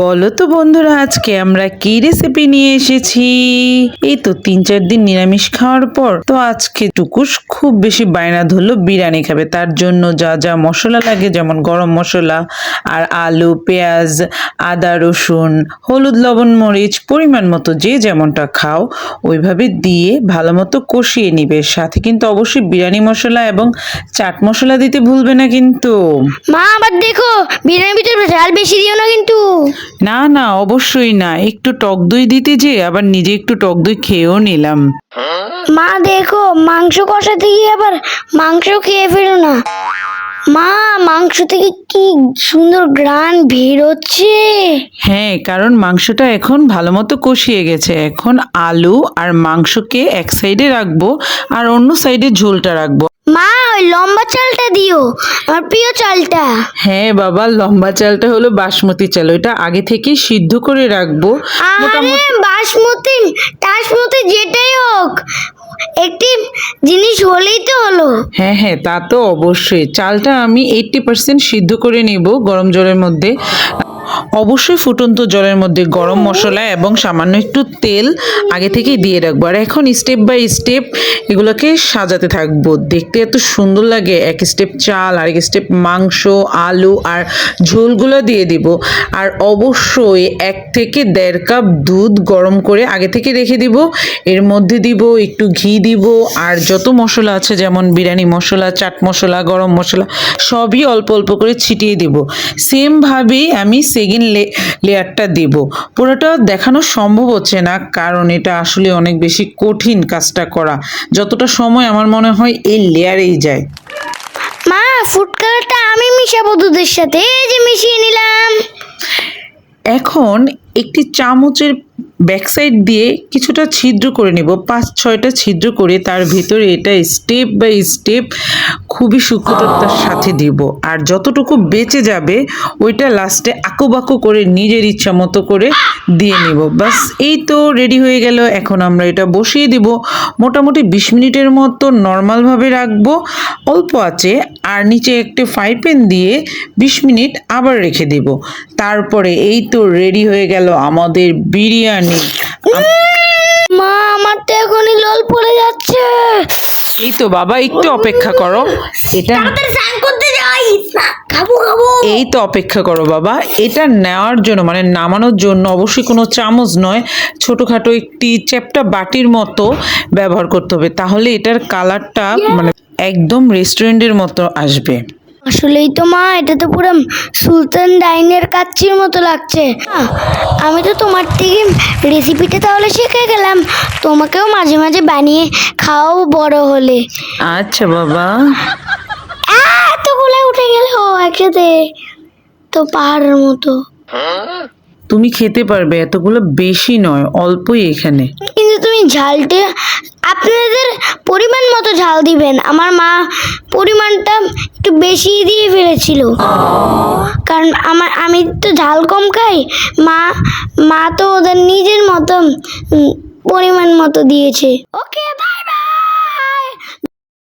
বলো তো বন্ধুরা, আজকে আমরা কি রেসিপি নিয়ে এসেছি? এই তো তিন চার দিন নিরামিষ খাওয়ার পর তো আজকে টুকুস খুব বেশি বায়না ধরলো, বিরিয়ানি খাবে। তার জন্য যা যা মশলা লাগে, যেমন গরম মশলা আর আলু, পেঁয়াজ, আদা, রসুন, হলুদ, লবণ, মরিচ, পরিমাণ মতো যে যেমনটা খাও, ওইভাবে দিয়ে ভালো মতো কষিয়ে নিবে। সাথে কিন্তু অবশ্যই বিরিয়ানি মশলা এবং চাট মশলা দিতে ভুলবে না কিন্তু। মা, আবার দেখো, বিরিয়ানির ভিতরে ঝাল বেশি দিও না কিন্তু। না না অবশ্যই না। একটু টক দই দিতে যে আবার নিজে একটু টক দই খেয়েও নিলাম। মা দেখো মাংস কষাতে গিয়ে আবার মাংস খেয়ে ফেলো না। মা মাংস থেকে কি সুন্দর গ্রান বেরোচ্ছে হ্যাঁ কারণ মাংসটা এখন ভালো মতো কষিয়ে গেছে। এখন আলু আর মাংসকে এক সাইডে রাখব আর অন্য সাইডে ঝোলটা রাখব। মা ওই লম্বা চালটা দিও আমার প্রিয় চালটা। হ্যাঁ বাবা লম্বা চালটা হলো বাসমতি চাল ওইটা আগে থেকে সিদ্ধ করে রাখব। আরে বাসমতি টাসমতি যেটাই হোক একটি জিনিস হলেই তো হলো। হ্যাঁ হ্যাঁ তা তো অবশ্যই। চালটা আমি এইটটি পার্সেন্ট সিদ্ধ করে নিব গরম জলের মধ্যে। অবশ্যই ফুটন্ত জলের মধ্যে গরম মশলা এবং সামান্য একটু তেল আগে থেকেই দিয়ে রাখব। আর এখন স্টেপ বাই স্টেপ এগুলোকে সাজাতে থাকব। দেখতে এত সুন্দর লাগে। এক স্টেপ চাল আর এক স্টেপ মাংস, আলু আর ঝোলগুলো দিয়ে দিব। আর অবশ্যই এক থেকে দেড় কাপ দুধ গরম করে আগে থেকে রেখে দিব। এর মধ্যে দিব, একটু ঘি দিব আর যত মশলা আছে যেমন বিরিয়ানি মশলা, চাট মশলা, গরম মশলা সবই অল্প অল্প করে ছিটিয়ে দিব। সেমভাবেই আমি সেকেন্ড লেয়ারটা দেব। পুরোটা দেখানো সম্ভব হচ্ছে না কারণ এটা আসলে অনেক বেশি কঠিন কাজটা করা। যতটা সময় আমার মনে হয় এই লেয়ারেই যায়। মা ফুড কালারটা আমি মিশাবো দুধের সাথে। এই যে মিশিয়ে নিলাম। এখন একটি চামচের ব্যাক সাইড দিয়ে কিছুটা ছিদ্র করে নেব। পাঁচ, ছয়টা ছিদ্র করে তার ভিতরে এটা স্টেপ বাই স্টেপ খুবই সূক্ষ্মতার সাথে দিব। আর যতটুকু বেঁচে যাবে, ওইটা লাস্টে আঁকোবাকো করে নিজের ইচ্ছা মতো করে দিয়ে নিব। বাস এই তো রেডি হয়ে গেল। এখন আমরা এটা বসিয়ে দিব। মোটামুটি বিশ মিনিটের মতো নর্মালভাবে রাখব। অল্প আছে আর নিচে একটি ফ্রাই প্যান দিয়ে বিশ মিনিট আবার রেখে দিব। তারপরে এই তো রেডি হয়ে গেল আমাদের বিরিয়ানি। মা আমার তো এখনই লোল পড়ে যাচ্ছে। এই তো বাবা একটু অপেক্ষা করো। এটা এই তো অপেক্ষা করো বাবা। এটা নেওয়ার জন্য মানে নামানোর জন্য অবশ্যই কোনো চামচ নয় ছোটোখাটো একটি চ্যাপটা বাটির মতো ব্যবহার করতে হবে। তাহলে এটার কালারটা মানে একদম রেস্টুরেন্টের মতো আসবে। আসলেই তো মা এটা তো পুরো সুলতান ডাইনের কাচ্চির মতো লাগছে। আমি তো তোমার থেকে রেসিপিটা তাহলে শিখে গেলাম। তোমাকেও মাঝে মাঝে বানিয়ে খাওয়াও বড় হলে। আচ্ছা বাবা। এতগুলো উঠে গেল একসাথে। তো পাহাড়ের মতো। তুমি খেতে পারবে এতগুলো বেশি নয় অল্পই এখানে। তুমি ঝালটে আপনাদের পরিমাণ মতো ঝাল দিবেন। আমার মা পরিমাণটা একটু বেশি দিয়ে ফেলেছিল। কারণ আমার, আমি তো ঝাল কম খাই, মা মা তো ওদের নিজের মতন পরিমাণ মতো দিয়েছে। Okay bye bye